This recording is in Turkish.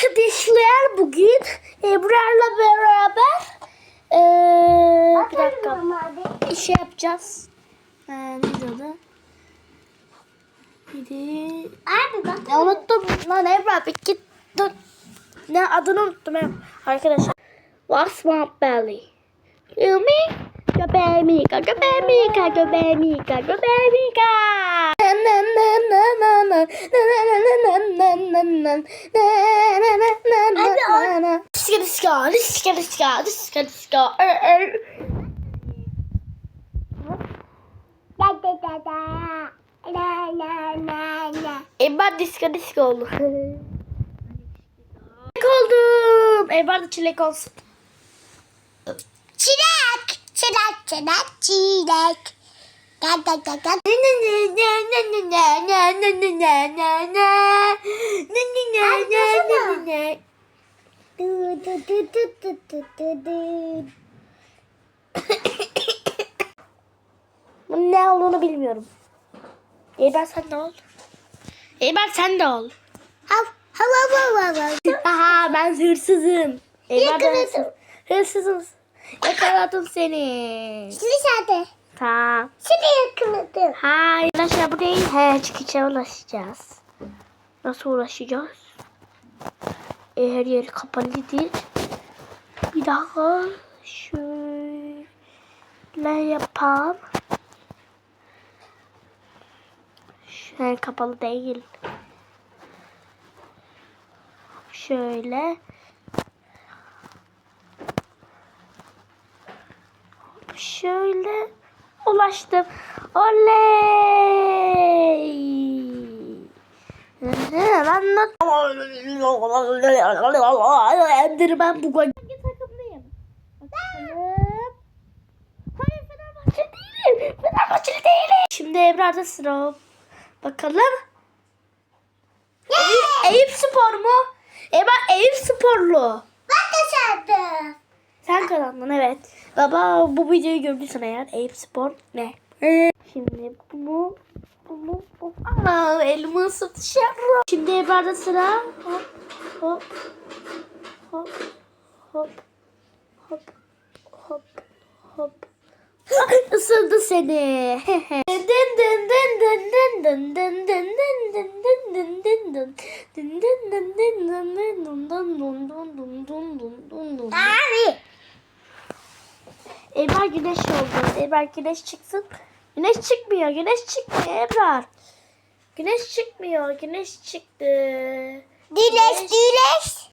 arkadaşlar bugün Ebrar'la beraber eee bir dakika bir şey yapacağız. Ee, neydi adı? Biri... Abi bak. Ya unuttum lan Ebrar bir git dur. Ne adını unuttum ben. Arkadaşlar. What's my belly? You me? Göbeğimika, göbeğimika, göbeğimika, göbeğimika. Na na na na Diska diska diska diska diska diska Ebar diska diska oldu. Çilek oldum. Ebar çilek olsun. Çilek. Çilek çilek çilek. Bunun ne olduğunu bilmiyorum. Eyber sen de ol. Eyber sen de ol. Hav hav hav hav hav. Aha ben hırsızım. Eyber de Yakaladım. hırsız. Hırsızım. Yakaladım seni. Şimdi sade. Tamam. Şimdi yakaladım. Hayır. Arkadaşlar bu değil. He çıkışa ulaşacağız. Nasıl ulaşacağız? E, her yer kapalıdır. Bir dakika. Şöyle yapalım. Şöyle kapalı değil. Şöyle. Şöyle ulaştım. Oley! Ben not... Endirmen bu gol. Hangi takımlıyım? Bakalım. Hayır Fenerbahçe değilim. Fenerbahçe değilim. Şimdi Ebrar'da sıra. Bakalım. Eyüp, Eyüp Spor mu? Ebrar Eyüp Sporlu. Ben de. Sen kazandın evet. Baba bu videoyu gördüysen eğer Eyüp Spor ne? Ee, Şimdi bu? Bu? Bu. Aa, elimi ısıtışıyorum. Şimdi Ebrar'da sıra. Hop hop hop hop hop hop hop. Ah, Isırdı seni. Dın dın dın dın dın dın dın dın dın dın dın dın dın dın. Dın dın dın dın dın dın dın dın dın dın dın dın dın dın. Abi. Ebrar güneş oldu. Ebrar güneş çıksın. Güneş çıkmıyor. Güneş çıkmıyor Ebrar. Güneş çıkmıyor. Güneş çıktı. Dileş dileş